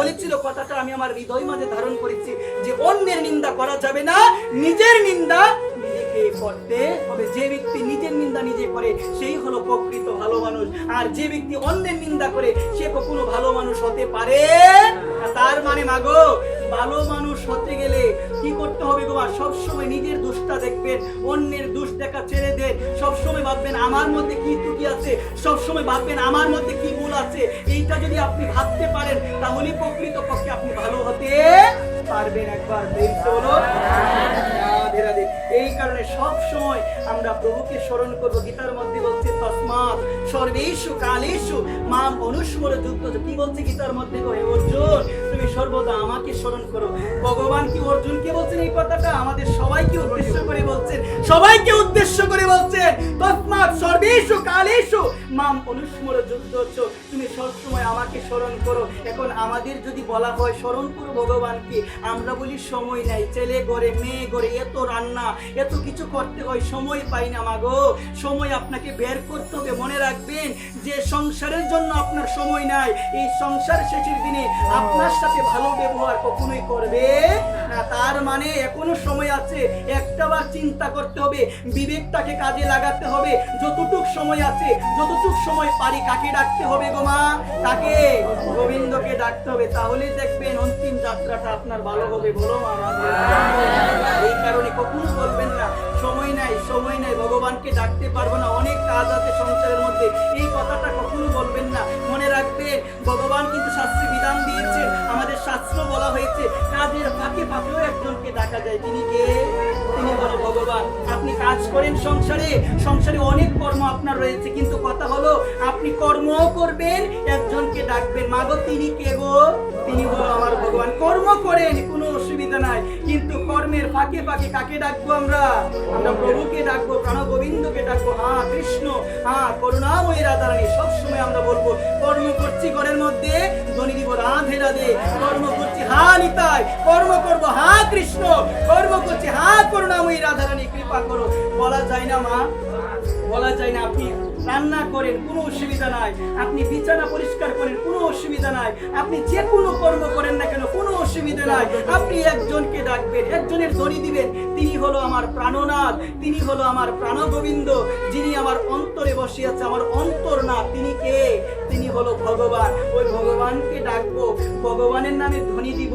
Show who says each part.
Speaker 1: বলেছিল, কথাটা আমি আমার হৃদয় মাঝে ধারণ করেছি যে অন্যের নিন্দা করা যাবে না, নিজের নিন্দা নিজেকে করতে হবে। যে ব্যক্তি নিজের নিন্দা নিজে করে, সেই হলো প্রকৃত ভালো মানুষ। আর যে ব্যক্তি অন্যের নিন্দা করে, সে কখনো ভালো মানুষ হতে পারে তার মানে মাগো, ভালো মানুষ হতে গেলে কি করতে হবে মা সবসময় নিজের দোষটা দেখবেন, অন্যের দোষ দেখা ছেড়ে দেন। সবসময় ভাববেন, আমার মধ্যে কি ত্রুটি আছে? সবসময় ভাববেন, আমার মধ্যে কি ভুল আছে? এইটা যদি আপনি ভাবতে পারেন, তাহলে প্রকৃত পক্ষে আপনি ভালো হতে পারবেন একবার। এই কারণে সব সময় আমরা প্রভুকে স্মরণ করব। গীতার মধ্যে বলছে, তসমাৎ সর্বেষু কালেষু মাম অনুস্মর যুক্ত কি বলছে গীতার মধ্যে গো? অর্জুন, তুমি সর্বদা আমাকে স্মরণ করো। ভগবান কি অর্জুনকে বলছেন এই কথাটা? আমাদের সবাইকে উদ্দেশ্য করে বলছেন। সবাইকে উদ্দেশ্য করে বলছেন তসমাৎ সর্বেষু কালেষু, মাম অনুস্মর যুক্ত তুমি সবসময় আমাকে স্মরণ করো। এখন আমাদের যদি বলা হয় স্মরণ করো ভগবানকে, আমরা বলি সময় নাই, ছেলে ঘরে, মেয়ে ঘরে, এত রান্না, এত কিছু করতে হয়, সময় পাই না মাগো। সময় আপনাকে বের করতে হবে, মনে রাখবেন যে সংসারের জন্য আপনার সময় নাই। এই সংসার শেষের দিনে আপনার সাথে ভালো ব্যবহার কখনোই করবে তার মানে এখনও সময় আছে। একটা বার চিন্তা করতে হবে, বিবেকটাকে কাজে লাগাতে হবে। যতটুক সময় আছে, যতটুক সময় পারি কাকে ডাকতে হবে গো মা? কাকে? গোবিন্দকে ডাকতে হবে। তাহলে দেখবেন অন্তিম যাত্রাটা আপনার ভালো হবে বলো মা এই কারণে কখনো বলবেন না, সময় নাই সময় নাই, ভগবানকে ডাকতে পারব না, অনেক কাজ আছে সংসারের মধ্যে। এই কথাটা কখনো বলবেন না। মনে রাখবেন, ভগবান কিন্তু শাস্ত্রে আপনি কাজ করেন সংসারে। সংসারে অনেক কর্ম আপনার রয়েছে, কিন্তু কথা হলো, আপনি কর্মও করবেন, একজনকে ডাকবেন, মাগো, তিনি কে গো? তিনি হলো আমার ভগবান কর্ম করেন, কোনো অসুবিধা নাই, কিন্তু কর্মের ফাঁকে ফাঁকে কাকে ডাকবো আমরা? আমরা প্রভুকে ডাকবো প্রাণ গোবিন্দকে ডাকবো হ্যাঁ কৃষ্ণ হ্যাঁ করুণাময়ী রাধারানী, সবসময় আমরা বলব, কর্ম করছি ঘরের মধ্যে ধ্বনি দিব রাধে রাধে, কর্ম হা নিতাই কর্ম করব। হা কৃষ্ণ, কর্ম করছি, হা করুণাময়ী রাধারানী, কৃপা করো। বলা যায় না, মা। বলা যায় না, আপনি রান্না করেন, কোনো অসুবিধা নাই। আপনি বিছানা পরিষ্কার করেন, কোনো অসুবিধা নাই। আপনি যে কোনো কর্ম করেন না কেন, কোনো অসুবিধা নাই। আপনি একজনকে ডাকবেন, একজনের দড়ি দিবেন, তিনি হলো আমার প্রাণনাথ, তিনি হলো আমার প্রাণগোবিন্দ, যিনি আমার অন্তরে বসে আছে, আমার অন্তরনাথ তিনি কে? হলো ভগবান ওই ভগবানকে ডাকবো ভগবানের নামে ধ্বনি দিব।